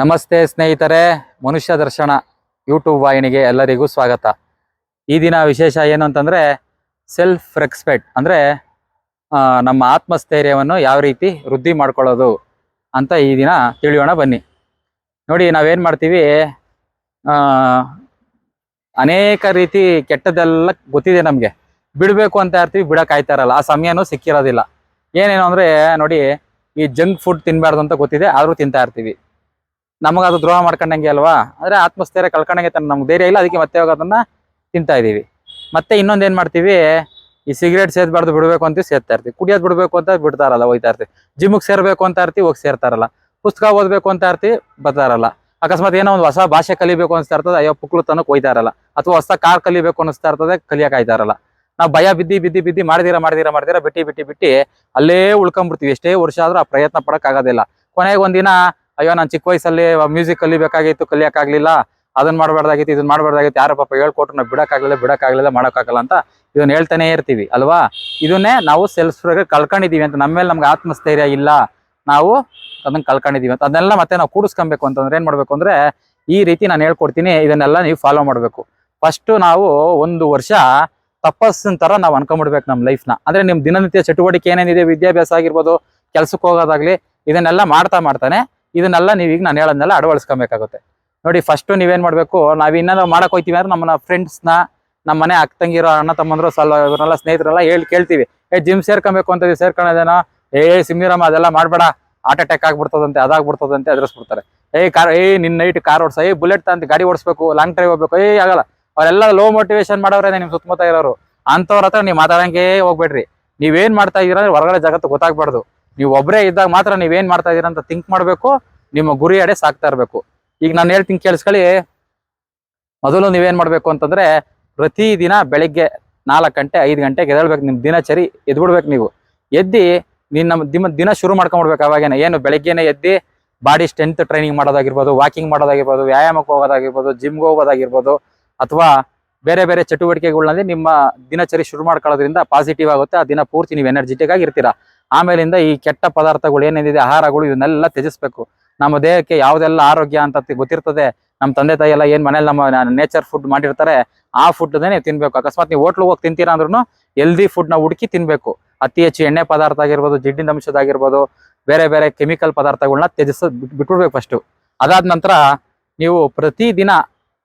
ನಮಸ್ತೆ ಸ್ನೇಹಿತರೆ, ಮನುಷ್ಯ ದರ್ಶನ ಯೂಟ್ಯೂಬ್ ವಾಹಿನಿಗೆ ಎಲ್ಲರಿಗೂ ಸ್ವಾಗತ. ಈ ದಿನ ವಿಶೇಷ ಏನು ಅಂತಂದರೆ ಸೆಲ್ಫ್ ರೆಸ್ಪೆಕ್ಟ್ ಅಂದರೆ ನಮ್ಮ ಆತ್ಮಸ್ಥೈರ್ಯವನ್ನು ಯಾವ ರೀತಿ ವೃದ್ಧಿ ಮಾಡ್ಕೊಳ್ಳೋದು ಅಂತ ಈ ದಿನ ತಿಳಿಯೋಣ ಬನ್ನಿ. ನೋಡಿ, ನಾವೇನು ಮಾಡ್ತೀವಿ ಅನೇಕ ರೀತಿ ಕೆಟ್ಟದೆಲ್ಲ ಗೊತ್ತಿದೆ ನಮಗೆ. ಬಿಡಬೇಕು ಅಂತ ಇರ್ತೀವಿ ಬಿಡೋಕ್ಕಾಯ್ತಾ ಇರಲ್ಲ. ಆ ಸಮಯನೂ ಸಿಕ್ಕಿರೋದಿಲ್ಲ. ಏನೇನು ಅಂದರೆ, ನೋಡಿ, ಈ ಜಂಕ್ ಫುಡ್ ತಿನ್ನಬಾರ್ದು ಅಂತ ಗೊತ್ತಿದೆ, ಆದರೂ ತಿಂತಾ ಇರ್ತೀವಿ. ನಮಗೆ ಅದು ದ್ರೋಹ ಮಾಡ್ಕೊಂಡಂಗೆ ಅಲ್ವಾ? ಅಂದ್ರೆ ಆತ್ಮಸ್ಥೈರ್ಯ ಕಳ್ಕೊಂಡಂಗೆ ತಾನೆ, ನಮ್ಗೆ ಧೈರ್ಯ ಇಲ್ಲ, ಅದಕ್ಕೆ ಮತ್ತೆ ಹೋಗಿ ಅದನ್ನ ತಿಂತಾ ಇದೀವಿ. ಮತ್ತೆ ಇನ್ನೊಂದ್ ಏನ್ ಮಾಡ್ತೀವಿ? ಈ ಸಿಗರೇಟ್ ಸೇದ್ಬಾರ್ದು, ಬಿಡ್ಬೇಕು ಅಂತ ಸೇರ್ತಾ ಇರ್ತೀವಿ. ಕುಡಿಯೋದ್ ಬಿಡ್ಬೇಕು ಅಂತ ಬಿಡ್ತಾರಲ್ಲ ಇರ್ತೀವಿ. ಜಿಮ್ಗೆ ಸೇರ್ಬೇಕು ಅಂತ ಇರ್ತೀವಿ, ಹೋಗಿ ಸೇರ್ತಾರಲ್ಲ ಪುಸ್ತಕ ಓದ್ಬೇಕು ಅಂತ ಇರ್ತೀವಿ ಬರ್ತಾರಲ್ಲ ಅಕಸ್ಮಾತ್ ಏನೋ ಒಂದು ಹೊಸ ಭಾಷೆ ಕಲಿಬೇಕು ಅನಿಸ್ತಾ ಇರ್ತದೆ, ಅಯ್ಯೋ ಪುಕ್ಲು ತನಕ ಹೋಯ್ತಾ ಇರಲ್ಲ. ಅಥವಾ ಹೊಸ ಕಾರ್ ಕಲಿಬೇಕು ಅನಿಸ್ತಾ ಇರ್ತದೆ, ಕಲಿಯಕ್ ಆಯ್ತಾ ಇರಲ್ಲ. ನಾವು ಭಯ, ಬಿದ್ದಿ ಬಿದ್ದಿ ಬಿದ್ದಿ, ಮಾಡಿದಿರ ಮಾಡಿದಿರ ಮಾಡಿದಿರ, ಬಿಟ್ಟಿ ಬಿಟ್ಟಿ ಬಿಟ್ಟಿ, ಅಲ್ಲೇ ಉಳ್ಕೊಂಡ್ಬಿಡ್ತೀವಿ ಎಷ್ಟೇ ವರ್ಷ ಆದ್ರೂ ಆ ಪ್ರಯತ್ನ ಪಡಕ್ ಆಗೋದಿಲ್ಲ. ಕೊನೆಗೆ ಒಂದಿನ ಅಯ್ಯೋ, ನಾನು ಚಿಕ್ಕ ವಯಸ್ಸಲ್ಲಿ ಮ್ಯೂಸಿಕ್ ಕಲಿಬೇಕಾಗಿತ್ತು, ಕಲಿಯಕ್ಕಾಗಲಿಲ್ಲ. ಅದನ್ನ ಮಾಡಬಾರ್ದಾಗಿತ್ತು ಇದನ್ನ ಮಾಡಬಾರ್ದಾಗಿತ್ತು. ಯಾರು ಪಾಪ ಹೇಳ್ಕೊಟ್ರು, ನಾವು ಬಿಡಕ್ಕಾಗಲಿಲ್ಲ ಬಿಡಕ್ಕಾಗಲಿಲ್ಲ, ಮಾಡೋಕ್ಕಾಗಲ್ಲ ಅಂತ ಇದನ್ನ ಹೇಳ್ತಾನೆ ಇರ್ತೀವಿ, ಅಲ್ವಾ? ಇದನ್ನೇ ನಾವು ಸೆಲ್ಫ್ ಕಳ್ಕೊಂಡಿದೀವಿ ಅಂತ. ನಮ್ಮ ಮೇಲೆ ನಮ್ಗೆ ಆತ್ಮಸ್ಥೈರ್ಯ ಇಲ್ಲ. ನಾವು ಅದನ್ನ ಕಳ್ಕೊಂಡಿದೀವಿ ಅಂತ. ಅದನ್ನೆಲ್ಲ ಮತ್ತೆ ನಾವು ಕೂಡಿಸ್ಕೊಬೇಕು ಅಂತಂದ್ರೆ ಏನು ಮಾಡಬೇಕು ಅಂದ್ರೆ, ಈ ರೀತಿ ನಾನು ಹೇಳ್ಕೊಡ್ತೀನಿ, ಇದನ್ನೆಲ್ಲ ನೀವು ಫಾಲೋ ಮಾಡಬೇಕು. ಫಸ್ಟ್ ನಾವು ಒಂದು ವರ್ಷ ತಪಸ್ಸಿನ ತರ ನಾವು ಅನ್ಕೊಂಡ್ಬಿಡ್ಬೇಕು ನಮ್ಮ ಲೈಫ್ನ ಅಂದರೆ ನಿಮ್ಮ ದಿನನಿತ್ಯ ಚಟುವಟಿಕೆ ಏನೇನಿದೆ, ವಿದ್ಯಾಭ್ಯಾಸ ಆಗಿರ್ಬೋದು ಕೆಲಸಕ್ಕೆ ಹೋಗೋದಾಗ್ಲಿ, ಇದನ್ನೆಲ್ಲ ಮಾಡ್ತಾ ಮಾಡ್ತಾನೆ ಇದನ್ನೆಲ್ಲ ನೀವೀಗ ನಾನು ಹೇಳೋದನ್ನೆಲ್ಲ ಅಳವಡಿಸ್ಕೊಬೇಕಾಗುತ್ತೆ ನೋಡಿ ಫಸ್ಟ್ ನೀವೇನ್ ಮಾಡಬೇಕು ನಾವ್ ಇನ್ನೇನೋ ಮಾಡಕ್ಕೆ ಹೋಯ್ತೀವಿ ಅಂದ್ರೆ ನಮ್ಮ ಫ್ರೆಂಡ್ಸ್ನ ನಮ್ಮ ಮನೆ ಅಕ್ಕ ತಂಗಿರೋ ಅಣ್ಣ ತಮ್ಮಂದ್ರು ಸಲ ಇವ್ರನ್ನೆಲ್ಲ ಸ್ನೇಹಿತರೆಲ್ಲ ಹೇಳಿ ಕೇಳ್ತೀವಿ. ಏ ಜಿಮ್ ಸೇರ್ಕೊಬೇಕು ಅಂತ ಇದೀವಿ, ಸೇರ್ಕೊಳ್ಳೋದೇನೋ ಏ ಸಿಮ್ಮಿರಮ್ಮ ಅದೆಲ್ಲ ಮಾಡಬೇಡ. ಹಾರ್ಟ್ ಅಟ್ಯಾಕ್ ಆಗ್ಬಿಡ್ತದಂತೆ ಅದಾಗ್ಬಿಡ್ತದಂತೆ ಎದುರಿಸ್ಬಿಡ್ತಾರೆ. ಏ ಕಾರ್ ಏ ನಿನ್ ನೈಟ್ ಕಾರ್ ಓಡಿಸ. ಏ ಬುಲೆಟ್ ಅಂತ ಗಾಡಿ ಓಡಿಸ್ಬೇಕು ಲಾಂಗ್ ಡ್ರೈವ್ ಹೋಗ್ಬೇಕು. ಏ ಆಗಲ್ಲ. ಅವರೆಲ್ಲ ಲೋ ಮೋಟಿವೇಶನ್ ಮಾಡೋರೆ ನಿಮ್ ಸುತ್ತಮುತ್ತ ಇರೋರು. ಅಂಥವ್ರ ಹತ್ರ ನೀವು ಮಾತಾಡಂಗೆ ಹೋಗ್ಬೇಡ್ರಿ. ನೀವೇನ್ ಮಾಡ್ತಾ ಇದೀರ ಅಂದ್ರೆ ಹೊರಗಡೆ ಜಗತ್ತು ಗೊತ್ತಾಗ್ಬಾರ್ದು. ನೀವು ಒಬ್ಬರೇ ಇದ್ದಾಗ ಮಾತ್ರ ನೀವೇನ್ ಮಾಡ್ತಾ ಇದೀರ ಅಂತ ಥಿಂಕ್ ಮಾಡ್ಬೇಕು, ನಿಮ್ಮ ಗುರಿ ಅಡೆ ಸಾಕ್ತಾ ಇರ್ಬೇಕು. ಈಗ ನಾನು ಹೇಳ್ತೀನಿ ಕೇಳಿಸ್ಕೊಳ್ಳಿ. ಮೊದಲು ನೀವೇನ್ ಮಾಡಬೇಕು ಅಂತಂದ್ರೆ ಪ್ರತಿ ದಿನ ಬೆಳಿಗ್ಗೆ ನಾಲ್ಕು ಗಂಟೆ, ಐದು ಗಂಟೆಗೆ ಎದ್ದೇಳ್ಬೇಕು ನಿಮ್ ದಿನಚರಿ, ಎದ್ಬಿಡ್ಬೇಕು ನೀವು. ಎದ್ದಿ ನೀನ್ ನಮ್ಮ ದಿನ ದಿನ ಶುರು ಮಾಡ್ಕೊಂಡ್ಬಿಡ್ಬೇಕು ಅವಾಗೇನೆ. ಏನು ಬೆಳಗ್ಗೆನೆ ಎದ್ದಿ ಬಾಡಿ ಸ್ಟ್ರೆಂತ್ ಟ್ರೈನಿಂಗ್ ಮಾಡೋದಾಗಿರ್ಬೋದು, ವಾಕಿಂಗ್ ಮಾಡೋದಾಗಿರ್ಬೋದು, ವ್ಯಾಯಾಮಕ್ಕೆ ಹೋಗೋದಾಗಿರ್ಬೋದು, ಜಿಮ್ಗೆ ಹೋಗೋದಾಗಿರ್ಬೋದು, ಅಥವಾ ಬೇರೆ ಬೇರೆ ಚಟುವಟಿಕೆಗಳಲ್ಲಿ ನಿಮ್ಮ ದಿನಚರಿ ಶುರು ಮಾಡ್ಕೊಳ್ಳೋದ್ರಿಂದ ಪಾಸಿಟಿವ್ ಆಗುತ್ತೆ. ಆ ದಿನ ಪೂರ್ತಿ ನೀವು ಎನರ್ಜೆಟಿಕ್ ಆಗಿ ಇರ್ತೀರಾ. ಆಮೇಲಿಂದ ಈ ಕೆಟ್ಟ ಪದಾರ್ಥಗಳು ಏನೇನಿದೆ, ಆಹಾರಗಳು ಇವನ್ನೆಲ್ಲ ತ್ಯಜಿಸ್ಬೇಕು. ನಮ್ಮ ದೇಹಕ್ಕೆ ಯಾವುದೆಲ್ಲ ಆರೋಗ್ಯ ಅಂತ ಗೊತ್ತಿರ್ತದೆ, ನಮ್ಮ ತಂದೆ ತಾಯಿ ಎಲ್ಲ ಏನ್ ಮನೇಲಿ ನಮ್ಮ ನೇಚರ್ ಫುಡ್ ಮಾಡಿರ್ತಾರೆ, ಆ ಫುಡ್ ನೀವು ತಿನ್ಬೇಕು. ಅಕಸ್ಮಾತ್ ನೀವು ಹೋಟ್ಲಿಗೆ ಹೋಗಿ ತಿಂತೀರಾ ಅಂದ್ರೂ ಹೆಲ್ದಿ ಫುಡ್ನ ಹುಡುಕಿ ತಿನ್ಬೇಕು. ಅತಿ ಹೆಚ್ಚು ಎಣ್ಣೆ ಪದಾರ್ಥ ಆಗಿರ್ಬೋದು, ಜಿಡ್ಡಿನ ಅಂಶದಾಗಿರ್ಬೋದು ಬೇರೆ ಬೇರೆ ಕೆಮಿಕಲ್ ಪದಾರ್ಥಗಳನ್ನ ತ್ಯಜಿಸ್ ಬಿಟ್ಬಿಡ್ಬೇಕು ಫಸ್ಟ್ ಅದಾದ ನಂತರ ನೀವು ಪ್ರತಿದಿನ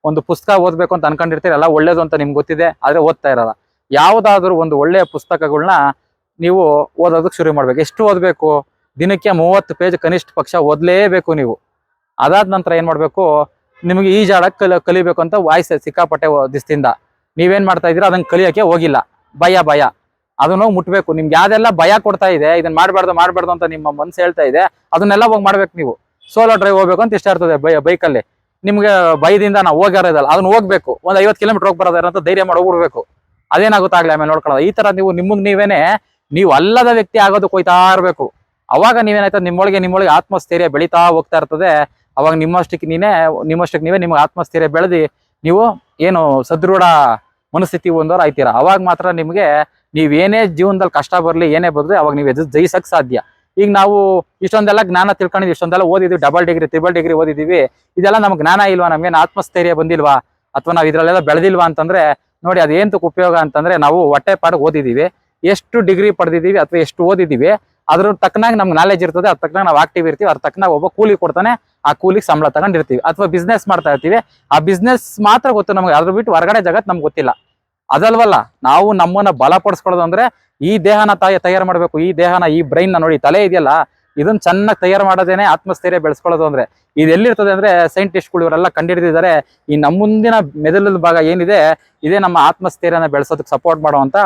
ಒಂದು ಪುಸ್ತಕ ಓದ್ಬೇಕು ಅಂತ ಅನ್ಕೊಂಡಿರ್ತೀರಿ ಎಲ್ಲ ಒಳ್ಳೇದು ಅಂತ ನಿಮ್ಗೆ ಗೊತ್ತಿದೆ, ಆದ್ರೆ ಓದ್ತಾ ಇರಲ್ಲ. ಯಾವ್ದಾದ್ರು ಒಂದು ಒಳ್ಳೆಯ ಪುಸ್ತಕಗಳನ್ನ ನೀವು ಓದೋದಕ್ಕೆ ಶುರು ಮಾಡ್ಬೇಕು. ಎಷ್ಟು ಓದಬೇಕು? ದಿನಕ್ಕೆ ಮೂವತ್ತು ಪೇಜ್ ಕನಿಷ್ಠ ಪಕ್ಷ ಓದಲೇಬೇಕು ನೀವು. ಅದಾದ ನಂತರ ಏನು ಮಾಡಬೇಕು? ನಿಮಗೆ ಈಜಾಡಕ್ಕೆ ಕಲಿ, ಕಲಿಬೇಕು ಅಂತ ವಾಯ್ಸ್ ಸಿಕ್ಕಾಪಟ್ಟೆ ದಿಸ್ತಿಂದ. ನೀವೇನು ಮಾಡ್ತಾ ಇದ್ದೀರಾ? ಅದನ್ನ ಕಲಿಯೋಕ್ಕೆ ಹೋಗಿಲ್ಲ. ಭಯ ಭಯ. ಅದನ್ನ ಮುಟ್ಟಬೇಕು ನಿಮ್ಗೆ ಯಾವ್ದೆಲ್ಲ ಭಯ ಕೊಡ್ತಾ ಇದೆ ಇದನ್ನ ಮಾಡಬಾರ್ದು ಮಾಡಬಾರ್ದು ಅಂತ ನಿಮ್ಮ ಮನಸ್ಸು ಹೇಳ್ತಾ ಇದೆ, ಅದನ್ನೆಲ್ಲ ಹೋಗಿ ಮಾಡ್ಬೇಕು ನೀವು. ಸೋಲೋ ಡ್ರೈವ್ ಹೋಗ್ಬೇಕು ಅಂತ ಇಷ್ಟ ಇರ್ತದೆ ಬೈ, ಬೈಕಲ್ಲಿ. ನಿಮ್ಗೆ ಭಯದಿಂದ ನಾವು ಹೋಗಿರೋದಲ್ಲ ಅದನ್ನ ಹೋಗ್ಬೇಕು. ಒಂದು ಐವತ್ತು ಕಿಲೋಮೀಟರ್ ಹೋಗಿ ಬರೋದಾರ ಅಂತ ಧೈರ್ಯ ಮಾಡಿ ಹೋಗ್ಬಿಡ್ಬೇಕು. ಅದೇನಾಗುತ್ತಾಗಲಿ ಆಮೇಲೆ ನೋಡ್ಕೊಳ್ಳೋದು. ಈ ತರ ನೀವು ನಿಮಗೆ ನೀವೇನೆ ನೀವು ಅಲ್ಲದ ವ್ಯಕ್ತಿ ಆಗೋದಕ್ಕೆ ಹೋಯ್ತಾ ಇರಬೇಕು. ಅವಾಗ ನೀವೇನಾಯ್ತದೆ ನಿಮ್ಮೊಳಗೆ ನಿಮ್ಮೊಳಗೆ ಆತ್ಮಸ್ಥೈರ್ಯ ಬೆಳೀತಾ ಹೋಗ್ತಾ ಇರ್ತದೆ. ಅವಾಗ ನಿಮ್ಮಷ್ಟಕ್ಕೆ ನೀನೇ, ನಿಮ್ಮಷ್ಟಕ್ಕೆ ನೀವೇ ನಿಮ್ಗೆ ಆತ್ಮಸ್ಥೈರ್ಯ ಬೆಳೆದಿ ನೀವು ಏನು ಸದೃಢ ಮನಸ್ಥಿತಿ ಒಂದವ್ರು ಆಯ್ತೀರಾ. ಅವಾಗ ಮಾತ್ರ ನಿಮಗೆ ನೀವು ಏನೇ ಜೀವನದಲ್ಲಿ ಕಷ್ಟ ಬರಲಿ, ಏನೇ ಬರಲಿ, ಅವಾಗ ನೀವು ಎದು ಜಯಿಸಕ್ಕೆ ಸಾಧ್ಯ. ಈಗ ನಾವು ಇಷ್ಟೊಂದೆಲ್ಲ ಜ್ಞಾನ ತಿಳ್ಕೊಂಡಿದ್ವಿ, ಇಷ್ಟೊಂದೆಲ್ಲ ಓದಿದ್ವಿ ಡಬಲ್ ಡಿಗ್ರಿ ತ್ರಿಬಲ್ ಡಿಗ್ರಿ ಓದಿದೀವಿ ಇದೆಲ್ಲ ನಮ್ಗೆ ಜ್ಞಾನ ಇಲ್ವಾ? ನಮ್ಗೇನು ಆತ್ಮಸ್ಥೈರ್ಯ ಬಂದಿಲ್ವಾ? ಅಥವಾ ನಾವು ಇದರಲ್ಲೆಲ್ಲ ಬೆಳೆದಿಲ್ವಾ ಅಂತಂದ್ರೆ, ನೋಡಿ ಅದೇಂತಕ್ಕೆ ಉಪಯೋಗ ಅಂತಂದ್ರೆ ನಾವು ಹೊಟ್ಟೆ ಪಾಡಿಗೆ ಓದಿದೀವಿ ಎಷ್ಟು ಡಿಗ್ರಿ ಪಡೆದಿದ್ದೀವಿ ಅಥವಾ ಎಷ್ಟು ಓದಿದ್ದೀವಿ, ಅದ್ರ ತಕ್ಕನಾಗಿ ನಮ್ಗೆ ನಾಲೆಜ್ ಇರ್ತದೆ, ಅದ್ರ ತಕ್ಕನಾಗ ನಾವು ಆಕ್ಟಿವ್ ಇರ್ತೀವಿ, ಅದ್ರ ತಕ್ಕನಾಗ ಒಬ್ಬ ಕೂಲಿ ಕೊಡ್ತಾನೆ, ಆ ಕೂಲಿಗೆ ಸಂಬಳ ತಗೊಂಡಿರ್ತೀವಿ ಅಥವಾ ಬಿಸ್ನೆಸ್ ಮಾಡ್ತಾ ಇರ್ತೀವಿ. ಆ ಬಿಸ್ನೆಸ್ ಮಾತ್ರ ಗೊತ್ತು ನಮ್ಗೆ, ಅದ್ರ ಬಿಟ್ಟು ಹೊರಗಡೆ ಜಗತ್ತು ನಮ್ಗೆ ಗೊತ್ತಿಲ್ಲ. ಅದಲ್ವಲ್ಲ, ನಾವು ನಮ್ಮನ್ನ ಬಲಪಡಿಸ್ಕೊಳ್ಳೋದು ಅಂದ್ರೆ ಈ ದೇಹನ ತಾಯಿ ತಯಾರು ಮಾಡಬೇಕು, ಈ ದೇಹನ, ಈ ಬ್ರೈನ್ನ ನೋಡಿ. ತಲೆ ಇದೆಯಲ್ಲ ಇದನ್ನ ಚೆನ್ನಾಗಿ ತಯಾರು ಮಾಡೋದೇನೆ ಆತ್ಮಸ್ಥೈರ್ಯ ಬೆಳೆಸ್ಕೊಳ್ಳೋದು ಅಂದ್ರೆ. ಇದು ಎಲ್ಲಿರ್ತದೆ ಅಂದ್ರೆ ಸೈಂಟಿಸ್ಟ್ಗಳು ಇವರೆಲ್ಲ ಕಂಡುಹಿಡಿದಿದ್ದಾರೆ ಈ ನಮ್ಮ ಮುಂದಿನ ಮೆದುಳಿನ ಭಾಗ ಏನಿದೆ, ಇದೇ ನಮ್ಮ ಆತ್ಮಸ್ಥೈರ್ಯನ ಬೆಳೆಸೋದಕ್ಕೆ ಸಪೋರ್ಟ್ ಮಾಡುವಂತ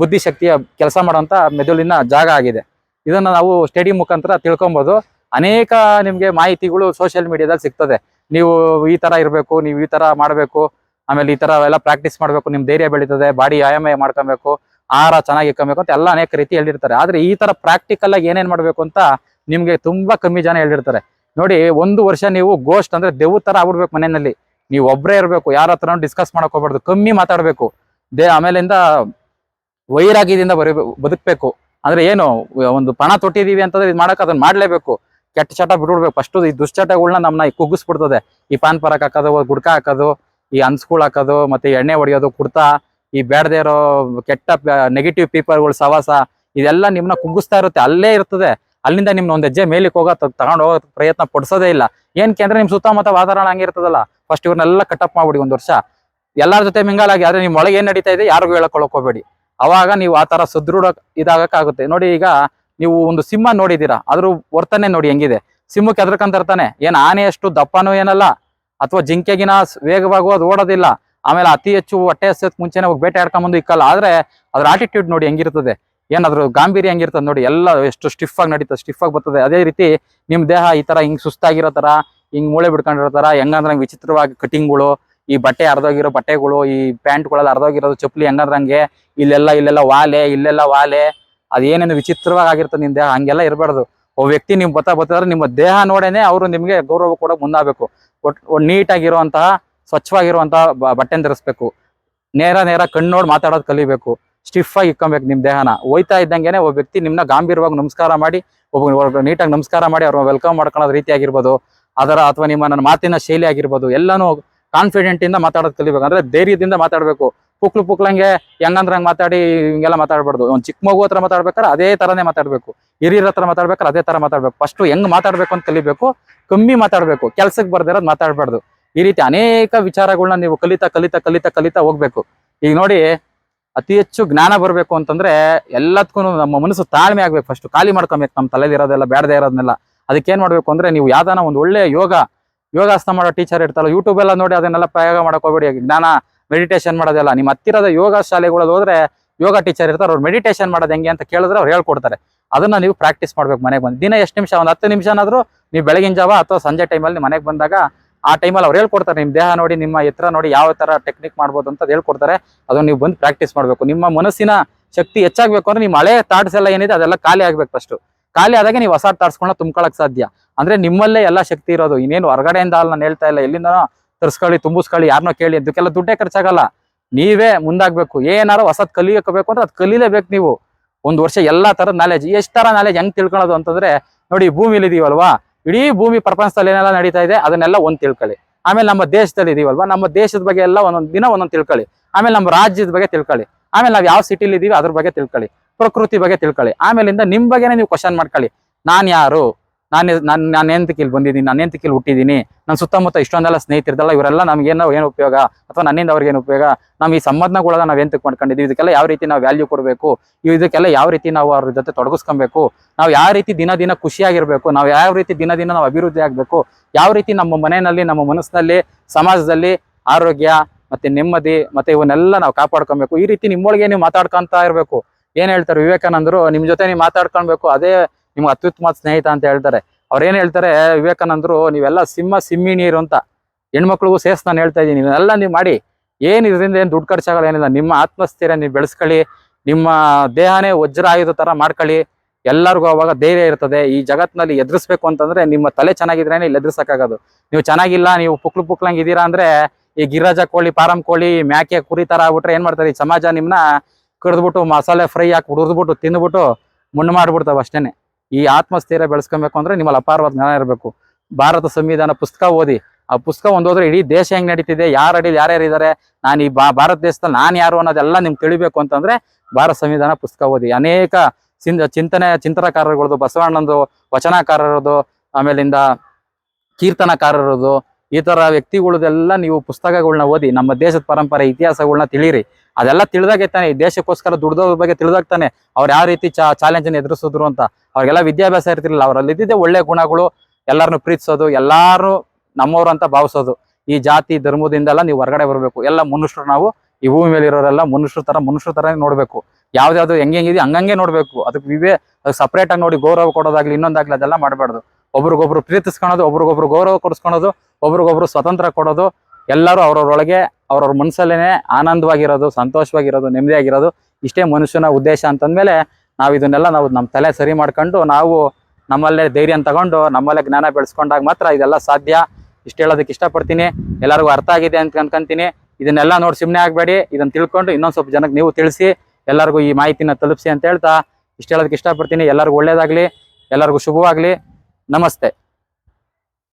ಬುದ್ಧಿಶಕ್ತಿಯ ಕೆಲಸ ಮಾಡುವಂತ ಮೆದುಳಿನ ಜಾಗ ಆಗಿದೆ. ಇದನ್ನ ನಾವು ಸ್ಟಡಿ ಮುಖಾಂತರ ತಿಳ್ಕೊಬಹುದು ಅನೇಕ ನಿಮ್ಗೆ ಮಾಹಿತಿಗಳು ಸೋಷಿಯಲ್ ಮೀಡಿಯಾದಲ್ಲಿ ಸಿಗ್ತದೆ. ನೀವು ಈ ತರ ಇರಬೇಕು, ನೀವು ಈ ತರ ಮಾಡಬೇಕು, ಆಮೇಲೆ ಈ ತರ ಎಲ್ಲ ಪ್ರಾಕ್ಟೀಸ್ ಮಾಡಬೇಕು ನಿಮ್ ಧೈರ್ಯ ಬೆಳೀತದೆ, ಬಾಡಿ ವ್ಯಾಯಾಮ ಮಾಡ್ಕೊಬೇಕು, ಆಹಾರ ಚೆನ್ನಾಗಿ ಇಕ್ಕೊಬೇಕು ಅಂತ ಎಲ್ಲ ಅನೇಕ ರೀತಿ ಹೇಳಿರ್ತಾರೆ. ಆದ್ರೆ ಈ ತರ ಪ್ರಾಕ್ಟಿಕಲ್ ಆಗಿ ಏನೇನ್ ಮಾಡ್ಬೇಕು ಅಂತ ನಿಮ್ಗೆ ತುಂಬಾ ಕಮ್ಮಿ ಜನ ಹೇಳಿರ್ತಾರೆ. ನೋಡಿ, ಒಂದು ವರ್ಷ ನೀವು ಗೋಸ್ಟ್ ಅಂದ್ರೆ ದೇವ್ ತರ ಆಗ್ಬಿಡ್ಬೇಕು ಮನೆಯಲ್ಲಿ. ನೀವು ಒಬ್ಬರೇ ಇರಬೇಕು, ಯಾರ ಹತ್ರ ಡಿಸ್ಕಸ್ ಹೋಗ್ಬಾರ್ದು, ಕಮ್ಮಿ ಮಾತಾಡ್ಬೇಕು. ದೇ ಆಮೇಲಿಂದ ವೈರಾಗ್ಯದಿಂದ ಬರಿ ಬದುಕಬೇಕು. ಅಂದ್ರೆ ಏನು, ಒಂದು ಪಣ ತೊಟ್ಟಿದೀವಿ ಅಂತಂದ್ರೆ ಇದು ಮಾಡಕ್ ಅದನ್ನ ಮಾಡ್ಲೇಬೇಕು. ಕೆಟ್ಟ ಚಟ ಬಿಟ್ಬಿಡ್ಬೇಕು. ಫಸ್ಟ್ ಈ ದುಶ್ಚಟಗಳನ್ನ ನಮ್ಮನ್ನ ಕುಗ್ಗಿಸ್ಬಿಡ್ತದೆ. ಈ ಪಾನ್ ಪರಕ್ ಹಾಕೋದು ಗುಡ್ಕ ಹಾಕೋದು, ಈ ಅನ್ಸ್ಕೂಲ್ ಹಾಕೋದು, ಮತ್ತೆ ಎಣ್ಣೆ ಹೊಡೆಯೋದು, ಕುಡ್ತಾ, ಈ ಬೇಡದೇ ಇರೋ ಕೆಟ್ಟ ನೆಗೆಟಿವ್ ಪೀಪಲ್ಗಳು ಸವಾಸ, ಇದೆಲ್ಲ ನಿಮ್ನ ಕುಗ್ಗಿಸ್ತಾ ಇರುತ್ತೆ. ಅಲ್ಲೇ ಇರ್ತದೆ. ಅಲ್ಲಿಂದ ನಿಮ್ನ ಒಂದ್ ಹೆಜ್ಜೆ ಮೇಲಿಗೆ ಹೋಗೋ ತಗೊಂಡು ಹೋಗೋ ಪ್ರಯತ್ನ ಪಡಿಸೋದೇ ಇಲ್ಲ. ಏನಕ್ಕೆ ಅಂದ್ರೆ ನಿಮ್ ಸುತ್ತಮುತ್ತ ವಾತಾವರಣ ಹಂಗಿರ್ತದಲ್ಲ ಫಸ್ಟ್ ಇವ್ರನ್ನೆಲ್ಲ ಕಟಪ್ ಮಾಡ್ಬಿಡಿ ಒಂದ್ ವರ್ಷ. ಎಲ್ಲಾರ ಜೊತೆ ಮಿಂಗಾಲಾಗಿ ಆದ್ರೆ ನಿಮ್ ಒಳಗೆ ಏನ್ ನಡೀತಾ ಇದೆ, ಯಾರಿಗೂ ಹೇಳಕ್ ಹೋಗ್ಬೇಡಿ. ಅವಾಗ ನೀವು ಆ ತರ ಸದೃಢ ಇದಾಗಕ್ಕಾಗುತ್ತೆ. ನೋಡಿ ಈಗ ನೀವು ಒಂದು ಸಿಂಹ ನೋಡಿದೀರಾ ಅದ್ರ ವರ್ತನೆ ನೋಡಿ ಹೆಂಗಿದೆ. ಸಿಂಹಕ್ಕೆ ಎದ್ರಕಂತಿರ್ತಾನೆ ಏನ್ ಆನೆ ಅಷ್ಟು ದಪ್ಪನೂ ಏನಲ್ಲ? ಅಥವಾ ಜಿಂಕೆಗಿನ ವೇಗವಾಗಿ ಅದು ಓಡೋದಿಲ್ಲ. ಆಮೇಲೆ ಅತಿ ಹೆಚ್ಚು ಹೊಟ್ಟೆ ಹಸಕ್ ಮುಂಚೆನೆ ಹೋಗಿ ಬೇಟೆ ಆಡ್ಕೊಂಬಂದು ಇಕ್ಕಲ್ಲ. ಆದ್ರೆ ಅದ್ರ ಆಟಿಟ್ಯೂಡ್ ನೋಡಿ ಹೆಂಗಿರ್ತದೆ. ಏನಾದ್ರು ಗಾಂಭೀರ್ಯ ಹೆಂಗಿರ್ತದೆ ನೋಡಿ. ಎಲ್ಲ ಎಷ್ಟು ಸ್ಟಿಫ್ ಆಗಿ ನಡೀತದೆ ಸ್ಟಿಫ್ ಆಗಿ ಬರ್ತದೆ. ಅದೇ ರೀತಿ ನಿಮ್ಮ ದೇಹ ಈ ತರ ಹಿಂಗ್ ಸುಸ್ತಾಗಿರೋ ತರ, ಹಿಂಗ್ ಮೂಳೆ ಬಿಡ್ಕೊಂಡಿರೋ ತರ, ಹೆಂಗಂದ್ರೆ ಹಂಗ್ ವಿಚಿತ್ರವಾಗಿ ಕಟಿಂಗ್ಗಳು ಈ ಬಟ್ಟೆ ಅರ್ಧೋಗಿರೋ ಬಟ್ಟೆಗಳು, ಈ ಪ್ಯಾಂಟ್ಗಳೆಲ್ಲ ಅರ್ಧೋಗಿರೋದು ಚಪ್ಪಲಿ ಹೆಂಗಂದ್ರೆ ಇಲ್ಲೆಲ್ಲ ಇಲ್ಲೆಲ್ಲ ವಾಲೆ ಇಲ್ಲೆಲ್ಲ ವಾಲೆ, ಅದೇನೇನು ವಿಚಿತ್ರವಾಗಿ ಆಗಿರ್ತದೆ ನಿಮ್ ದೇಹ, ಹಂಗೆಲ್ಲ ಇರಬಾರ್ದು. ಒಬ್ಬ ವ್ಯಕ್ತಿ ನಿಮ್ ಬತ್ತಾ ಬತ್ತಿದ್ರೆ ನಿಮ್ಮ ದೇಹ ನೋಡೇನೆ ಅವರು ನಿಮಗೆ ಗೌರವ ಕೂಡ ಮುಂದಾಗಬೇಕು. ಒಟ್ಟು ನೀಟಾಗಿರುವಂತಹ, ಸ್ವಚ್ಛವಾಗಿರುವಂತಹ ಬಟ್ಟೆ ಧರಿಸ್ಬೇಕು. ನೇರ ನೇರ ನೋಡಿ ಮಾತಾಡೋದು ಕಲಿಬೇಕು. ಸ್ಟಿಫ್ ಆಗಿ ಇಕ್ಕೊಬೇಕು ನಿಮ್ ದೇಹನ. ಹೋಯ್ತಾ ಇದ್ದಂಗೆನೆ ಒಬ್ಬ ವ್ಯಕ್ತಿ ನಿಮ್ಮನ್ನ ಗಾಂಭೀರವಾಗಿ ನಮಸ್ಕಾರ ಮಾಡಿ, ಒಬ್ಬ ನೀಟಾಗಿ ನಮಸ್ಕಾರ ಮಾಡಿ ಅವ್ರನ್ನ ವೆಲ್ಕಮ್ ಮಾಡ್ಕೊಳೋದು ರೀತಿ ಆಗಿರ್ಬೋದು ಅದರ ಅಥವಾ ನಿಮ್ಮ ನನ್ನ ಮಾತಿನ ಶೈಲಿ ಆಗಿರ್ಬೋದು ಎಲ್ಲಾನು ಕಾನ್ಫಿಡೆಂಟ್ ಇಂದ ಮಾತಾಡೋದು ಕಲಿಬೇಕು. ಅಂದ್ರೆ ಧೈರ್ಯದಿಂದ ಮಾತಾಡ್ಬೇಕು. ಪುಕ್ಲು ಪುಕ್ಲಂಗೆ ಹೆಂಗಂದ್ರೆ ಹಂಗ್ ಮಾತಾಡಿ, ಹಿಂಗೆಲ್ಲ ಮಾತಾಡ್ಬಾರ್ದು. ಒಂದ್ ಚಿಕ್ಕ ಮಗು ಹತ್ರ ಮಾತಾಡ್ಬೇಕಾದ್ರೆ ಅದೇ ತರನೇ ಮಾತಾಡ್ಬೇಕು. ಹಿರಿಯರ ಹತ್ರ ಮಾತಾಡ್ಬೇಕಾದ್ರೆ ಅದೇ ತರ ಮಾತಾಡ್ಬೇಕು. ಫಸ್ಟ್ ಹೆಂಗ್ ಮಾತಾಡ್ಬೇಕು ಅಂತ ಕಲಿಬೇಕು. ಕಮ್ಮಿ ಮಾತಾಡ್ಬೇಕು. ಕೆಲ್ಸಕ್ಕೆ ಬರ್ದಿರೋದು ಮಾತಾಡ್ಬಾರ್ದು. ಈ ರೀತಿ ಅನೇಕ ವಿಚಾರಗಳನ್ನ ನೀವು ಕಲಿತಾ ಕಲಿತಾ ಕಲಿತಾ ಕಲಿತಾ ಹೋಗ್ಬೇಕು. ಈಗ ನೋಡಿ, ಅತಿ ಹೆಚ್ಚು ಜ್ಞಾನ ಬರ್ಬೇಕು ಅಂತಂದ್ರೆ ಎಲ್ಲದಕ್ಕೂ ನಮ್ಮ ಮನಸ್ಸು ತಾಳ್ಮೆ ಆಗ್ಬೇಕು ಫಸ್ಟ್ ಖಾಲಿ ಮಾಡ್ಕೊಬೇಕು ನಮ್ಮ ತಲೆಯಲ್ಲಿ ಇರೋದೆಲ್ಲ ಬೇಡದೇ ಇರೋದನ್ನೆಲ್ಲ ಅದಕ್ಕೆ ಏನ್ ಮಾಡ್ಬೇಕು ಅಂದ್ರೆ ನೀವು ಯಾವ್ದಾನ ಒಂದು ಒಳ್ಳೆ ಯೋಗ ಯೋಗಾಸನ ಮಾಡೋ ಟೀಚರ್ ಇರ್ತಾರಲ್ಲ ಯೂಟ್ಯೂಬ್ ಎಲ್ಲ ನೋಡಿ ಅದನ್ನೆಲ್ಲ ಪ್ರಯೋಗ ಮಾಡಕ್ ಹೋಗ್ಬೇಡಿ ಜ್ಞಾನ ಮೆಡಿಟೇಷನ್ ಮಾಡೋದೆಲ್ಲ. ನಿಮ್ಮ ಹತ್ತಿರದ ಯೋಗ ಶಾಲೆಗಳಲ್ಲಿ ಹೋದ್ರೆ ಯೋಗ ಟೀಚರ್ ಇರ್ತಾರೆ, ಅವ್ರು ಮೆಡಿಟೇಷನ್ ಮಾಡೋದು ಹೆಂಗೆ ಅಂತ ಕೇಳಿದ್ರೆ ಅವ್ರು ಹೇಳ್ಕೊಡ್ತಾರೆ. ಅದನ್ನ ನೀವು ಪ್ರಾಕ್ಟೀಸ್ ಮಾಡ್ಬೇಕು ಮನೆಗೆ ಬಂದು. ದಿನ ಎಷ್ಟು ನಿಮಿಷ? ಒಂದು ಹತ್ತು ನಿಮಿಷನಾದರೂ ನೀವು ಬೆಳಗಿನ ಜಾವ ಅಥವಾ ಸಂಜೆ ಟೈಮಲ್ಲಿ ಮನೆಗೆ ಬಂದಾಗ ಆ ಟೈಮಲ್ಲಿ ಅವ್ರು ಹೇಳ್ಕೊಡ್ತಾರೆ ನಿಮ್ಮ ದೇಹ ನೋಡಿ, ನಿಮ್ಮ ಎತ್ತರ ನೋಡಿ ಯಾವ ತರ ಟೆಕ್ನಿಕ್ ಮಾಡ್ಬೋದು ಅಂತ ಹೇಳ್ಕೊಡ್ತಾರೆ. ಅದನ್ನ ನೀವು ಬಂದು ಪ್ರಾಕ್ಟೀಸ್ ಮಾಡಬೇಕು. ನಿಮ್ಮ ಮನಸ್ಸಿನ ಶಕ್ತಿ ಹೆಚ್ಚಾಗ್ಬೇಕು ಅಂದ್ರೆ ನಿಮ್ಮ ಹಳೆ ಥಾಟ್ಸ್ ಎಲ್ಲ ಏನಿದೆ ಅದೆಲ್ಲ ಖಾಲಿ ಆಗಬೇಕು ಫಸ್ಟ್ ಖಾಲಿ ಆದಾಗ ನೀವು ಹೊಸ ಥಾಟ್ಸ್ಗಳನ್ನ ತುಂಬ್ಕೊಳಕ್ ಸಾಧ್ಯ. ಅಂದ್ರೆ ನಿಮ್ಮಲ್ಲೇ ಎಲ್ಲ ಶಕ್ತಿ ಇರೋದು. ಇನ್ನೇನು ಹೊರಗಡೆಯಿಂದ ಅಲ್ಲ ನಾನು ಹೇಳ್ತಾ ಇಲ್ಲ ಎಲ್ಲಿಂದ ತರ್ಸ್ಕೊಳ್ಳಿ, ತುಂಬಿಸ್ಕೊಳ್ಳಿ ಯಾರನ್ನೋ ಕೇಳಿ, ಅದಕ್ಕೆಲ್ಲ ದುಡ್ಡೇ ಖರ್ಚಾಗಲ್ಲ. ನೀವೇ ಮುಂದಾಗಬೇಕು. ಏನಾರು ಹೊಸದ್ ಕಲಿಯಬೇಕು ಅಂದ್ರೆ ಅದು ಕಲೀಲೇಬೇಕು ನೀವು. ಒಂದು ವರ್ಷ ಎಲ್ಲಾ ತರದ ನಾಲೆಜ್ ಎಷ್ಟು ತರ ನಾಲೆಜ್ ಹೆಂಗ್ ತಿಳ್ಕೊಳ್ಳೋದು ಅಂತಂದ್ರೆ ನೋಡಿ ಭೂಮಿಲಿ ಇದೀವಲ್ವಾ ಇಡೀ ಭೂಮಿ ಪ್ರಪಂಚದಲ್ಲಿ ಏನೆಲ್ಲ ನಡೀತಾ ಇದೆ, ಅದನ್ನೆಲ್ಲ ಒಂದ್ ತಿಳ್ಕೊಳ್ಳಿ. ಆಮೇಲೆ ನಮ್ಮ ದೇಶದಲ್ಲಿ ಇದೀವಲ್ವಾ? ನಮ್ಮ ದೇಶದ ಬಗ್ಗೆ ಎಲ್ಲ ಒಂದೊಂದು ದಿನ ಒಂದೊಂದು ತಿಳ್ಕೊಳ್ಳಿ. ಆಮೇಲೆ ನಮ್ಮ ರಾಜ್ಯದ ಬಗ್ಗೆ ತಿಳ್ಕೊಳ್ಳಿ. ಆಮೇಲೆ ನಾವು ಯಾವ ಸಿಟಿಲಿ ಇದೀವಿ ಅದ್ರ ಬಗ್ಗೆ ತಿಳ್ಕೊಳ್ಳಿ. ಪ್ರಕೃತಿ ಬಗ್ಗೆ ತಿಳ್ಕೊಳ್ಳಿ. ಆಮೇಲಿಂದ ನಿಮ್ ಬಗ್ಗೆನೇ ನೀವು ಕ್ವಶನ್ ಮಾಡ್ಕೊಳ್ಳಿ. ನಾನ್ ಯಾರು? ನಾನು ನಾನು ನಾನು ಎಂತಕ್ಕೆ ಇಲ್ಲಿ ಬಂದಿದ್ದೀನಿ? ನಾನು ಎಂತಕ್ಕೆ ಇಲ್ಲಿ ಹುಟ್ಟಿದ್ದೀನಿ? ನನ್ನ ಸುತ್ತಮುತ್ತ ಇಷ್ಟೊಂದೆಲ್ಲ ಸ್ನೇಹಿತರದಲ್ಲ ಇವರೆಲ್ಲ ನಮ್ಗೆ ಏನೋ ಉಪಯೋಗ? ಅಥವಾ ನನ್ನಿಂದ ಅವ್ರಿಗೆ ಏನು ಉಪಯೋಗ? ನಾವು ಈ ಸಂಬಂಧಗಳನ್ನ ನಾವು ಎಂತಕ್ಕೆ ಮಾಡ್ಕೊಂಡಿದ್ದೀವಿ? ಇದಕ್ಕೆಲ್ಲ ಯಾವ ರೀತಿ ನಾವು ವ್ಯಾಲ್ಯೂ ಕೊಡಬೇಕು? ಇದಕ್ಕೆಲ್ಲ ಯಾವ ರೀತಿ ನಾವು ಅವ್ರ ಜೊತೆ ತೊಡಗಿಸ್ಕೊಬೇಕು? ನಾವು ಯಾವ ರೀತಿ ದಿನ ದಿನ ಖುಷಿಯಾಗಿರಬೇಕು? ನಾವು ಯಾವ ರೀತಿ ದಿನ ದಿನ ನಾವು ಅಭಿವೃದ್ಧಿ ಆಗ್ಬೇಕು? ಯಾವ ರೀತಿ ನಮ್ಮ ಮನೆಯಲ್ಲಿ, ನಮ್ಮ ಮನಸ್ಸಿನಲ್ಲಿ, ಸಮಾಜದಲ್ಲಿ ಆರೋಗ್ಯ ಮತ್ತೆ ನೆಮ್ಮದಿ ಮತ್ತೆ ಇವನ್ನೆಲ್ಲ ನಾವು ಕಾಪಾಡ್ಕೊಬೇಕು? ಈ ರೀತಿ ನಿಮ್ಮೊಳಗೆ ನೀವು ಮಾತಾಡ್ಕೊಂತ ಇರ್ಬೇಕು. ಏನ್ ಹೇಳ್ತಾರೆ? ವಿವೇಕಾನಂದರು, ನಿಮ್ ಜೊತೆ ನೀವು ಮಾತಾಡ್ಕೊಳ್ಬೇಕು, ಅದೇ ನಿಮ್ಗೆ ಅತ್ಯುತ್ತಮ ಸ್ನೇಹಿತ ಅಂತ ಹೇಳ್ತಾರೆ. ಅವ್ರೇನ್ ಹೇಳ್ತಾರೆ? ವಿವೇಕಾನಂದರು, ನೀವೆಲ್ಲ ಸಿಂಹ ಸಿಮ್ಮಿ ನೀರು ಅಂತ. ಹೆಣ್ಮಕ್ಳಿಗೂ ಸೇಸ್ ನಾನು ಹೇಳ್ತಾ ಇದ್ದೀನಿ. ಇದನ್ನೆಲ್ಲ ನೀವು ಮಾಡಿ. ಏನು ಇದರಿಂದ ಏನು ದುಡ್ಡು ಖರ್ಚಾಗಲ್ಲ, ಏನಿಲ್ಲ. ನಿಮ್ಮ ಆತ್ಮಸ್ಥೈರ್ಯ ನೀವು ಬೆಳೆಸ್ಕೊಳ್ಳಿ. ನಿಮ್ಮ ದೇಹನೇ ವಜ್ರ ಆಯುಧ ತರ ಮಾಡ್ಕೊಳ್ಳಿ. ಎಲ್ಲರಿಗೂ ಅವಾಗ ಧೈರ್ಯ ಇರ್ತದೆ. ಈ ಜಗತ್ತಿನಲ್ಲಿ ಎದುರಿಸ್ಬೇಕು ಅಂತಂದ್ರೆ ನಿಮ್ಮ ತಲೆ ಚೆನ್ನಾಗಿದ್ರೇನೆ ಇಲ್ಲಿ ಎದುರಿಸಕ್ಕಾಗೋದು. ನೀವು ಚೆನ್ನಾಗಿಲ್ಲ, ನೀವು ಪುಕ್ಲು ಪುಕ್ಲಂಗೆ ಇದ್ದೀರಾ ಅಂದ್ರೆ ಈ ಗಿರಾಜ ಕೋಳಿ, ಪಾರಂ ಕೋಳಿ, ಮ್ಯಾಕೆ ಕುರಿ ಥರ ಆಗ್ಬಿಟ್ರೆ ಏನು ಮಾಡ್ತಾರೆ? ಈ ಸಮಾಜ ನಿಮ್ನ ಕಡ್ದ್ಬಿಟ್ಟು ಮಸಾಲೆ ಫ್ರೈ ಹಾಕಿ ಹುಡಿದ್ಬಿಟ್ಟು ತಿಂದ್ಬಿಟ್ಟು ಮಣ್ಣು ಮಾಡ್ಬಿಡ್ತಾವ ಅಷ್ಟೇನೆ. ಈ ಆತ್ಮಸ್ಥೈರ್ಯ ಬೆಳೆಸ್ಕೊಬೇಕು ಅಂದ್ರೆ ನಿಮ್ಮಲ್ಲಿ ಅಪಾರವಾದ ಜ್ಞಾನ ಇರಬೇಕು. ಭಾರತ ಸಂವಿಧಾನ ಪುಸ್ತಕ ಓದಿ, ಆ ಪುಸ್ತಕ ಒಂದು ಹೋದ್ರೆ ಇಡೀ ದೇಶ ಹೆಂಗ್ ನಡೀತಿದೆ, ಯಾರ ಅಡಿಲಿ ಯಾರ್ಯಾರು ಇದ್ದಾರೆ ನಾನು ಈ ಭಾರತ ದೇಶದಲ್ಲಿ ನಾನು ಯಾರು ಅನ್ನೋದೆಲ್ಲ ನಿಮ್ಗೆ ತಿಳಿಬೇಕು ಅಂತಂದ್ರೆ ಭಾರತ ಸಂವಿಧಾನ ಪುಸ್ತಕ ಓದಿ. ಅನೇಕ ಚಿಂತ ಚಿಂತನೆ ಚಿಂತನಕಾರರುಗಳದು ಬಸವಣ್ಣಂದು ವಚನಕಾರರದು ಆಮೇಲಿಂದ ಕೀರ್ತನಕಾರರದು ಈ ಥರ ವ್ಯಕ್ತಿಗಳದೆಲ್ಲ ನೀವು ಪುಸ್ತಕಗಳನ್ನ ಓದಿ, ನಮ್ಮ ದೇಶದ ಪರಂಪರೆ ಇತಿಹಾಸಗಳನ್ನ ತಿಳಿರಿ. ಅದೆಲ್ಲ ತಿಳಿದಾಗೆ ತಾನೆ, ಈ ದೇಶಕ್ಕೋಸ್ಕರ ದುಡ್ದವ್ರ ಬಗ್ಗೆ ತಿಳಿದಾಗ ತಾನೆ ಅವ್ರು ಯಾವ ರೀತಿ ಚಾ ಚಾಲೆಂಜ್ ಎದುರಿಸಿದ್ರು ಅಂತ. ಅವ್ರಿಗೆಲ್ಲ ವಿದ್ಯಾಭ್ಯಾಸ ಇರ್ತಿರ್ಲಿಲ್ಲ ಅವರಲ್ಲಿ ಇದ್ದಿದ್ದೆ ಒಳ್ಳೆ ಗುಣಗಳು ಎಲ್ಲರನ್ನು ಪ್ರೀತಿಸೋದು ಎಲ್ಲಾರು ನಮ್ಮವ್ರು ಅಂತ ಭಾವಿಸೋದು. ಈ ಜಾತಿ ಧರ್ಮದಿಂದೆಲ್ಲ ನೀವು ಹೊರಗಡೆ ಬರಬೇಕು. ಎಲ್ಲ ಮನುಷ್ಯರು ನಾವು, ಈ ಭೂಮಿ ಮೇಲೆ ಇರೋರೆಲ್ಲ ಮನುಷ್ಯರ ತರ ಮನುಷ್ಯರ ತರ ನೋಡ್ಬೇಕು. ಯಾವ್ದಾವ್ದು ಹೆಂಗೆ ಹೆಂಗಿದೆ ಹಂಗಂಗೆ ನೋಡ್ಬೇಕು. ಅದಕ್ಕೆ ವಿವೇ ಸಪ್ರೇಟ್ ಆಗಿ ನೋಡಿ ಗೌರವ ಕೊಡೋದಾಗ್ಲಿ, ಇನ್ನೊಂದಾಗ್ಲಿ ಅದೆಲ್ಲ ಮಾಡಬಾರ್ದು. ಒಬ್ರಿಗೊಬ್ರು ಪ್ರೀತಿಸ್ಕೊಳೋದು, ಒಬ್ರಿಗೊಬ್ರು ಗೌರವ ಕೊಡಿಸ್ಕೊಳೋದು, ಒಬ್ರಿಗೊಬ್ರು ಸ್ವತಂತ್ರ ಕೊಡೋದು, ಎಲ್ಲರೂ ಅವ್ರವ್ರೊಳಗೆ ಅವ್ರವ್ರ ಮನಸ್ಸಲ್ಲೇ ಆನಂದವಾಗಿರೋದು, ಸಂತೋಷವಾಗಿರೋದು, ನೆಮ್ಮದಿಯಾಗಿರೋದು ಇಷ್ಟೇ ಮನುಷ್ಯನ ಉದ್ದೇಶ ಅಂತಂದಮೇಲೆ ನಾವು ಇದನ್ನೆಲ್ಲ ನಾವು ನಮ್ಮ ತಲೆ ಸರಿ ಮಾಡ್ಕೊಂಡು ನಾವು ನಮ್ಮಲ್ಲೇ ಧೈರ್ಯ ತಗೊಂಡು ನಮ್ಮಲ್ಲೇ ಜ್ಞಾನ ಬೆಳೆಸ್ಕೊಂಡಾಗ ಮಾತ್ರ ಇದೆಲ್ಲ ಸಾಧ್ಯ. ಇಷ್ಟು ಹೇಳೋದಕ್ಕೆ ಇಷ್ಟಪಡ್ತೀನಿ. ಎಲ್ಲರಿಗೂ ಅರ್ಥ ಆಗಿದೆ ಅಂತ ಅನ್ಕೊಂತೀನಿ. ಇದನ್ನೆಲ್ಲ ನೋಡಿ ಸುಮ್ಮನೆ ಆಗಬೇಡಿ. ಇದನ್ನು ತಿಳ್ಕೊಂಡು ಇನ್ನೊಂದು ಸ್ವಲ್ಪ ಜನಕ್ಕೆ ನೀವು ತಿಳಿಸಿ, ಎಲ್ಲರಿಗೂ ಈ ಮಾಹಿತಿನ ತಲುಪಿಸಿ ಅಂತ ಹೇಳ್ತಾ ಇಷ್ಟು ಹೇಳೋದಕ್ಕೆ ಇಷ್ಟಪಡ್ತೀನಿ. ಎಲ್ಲರಿಗೂ ಒಳ್ಳೇದಾಗಲಿ. ಎಲ್ಲರಿಗೂ ಶುಭವಾಗಲಿ. ನಮಸ್ತೆ.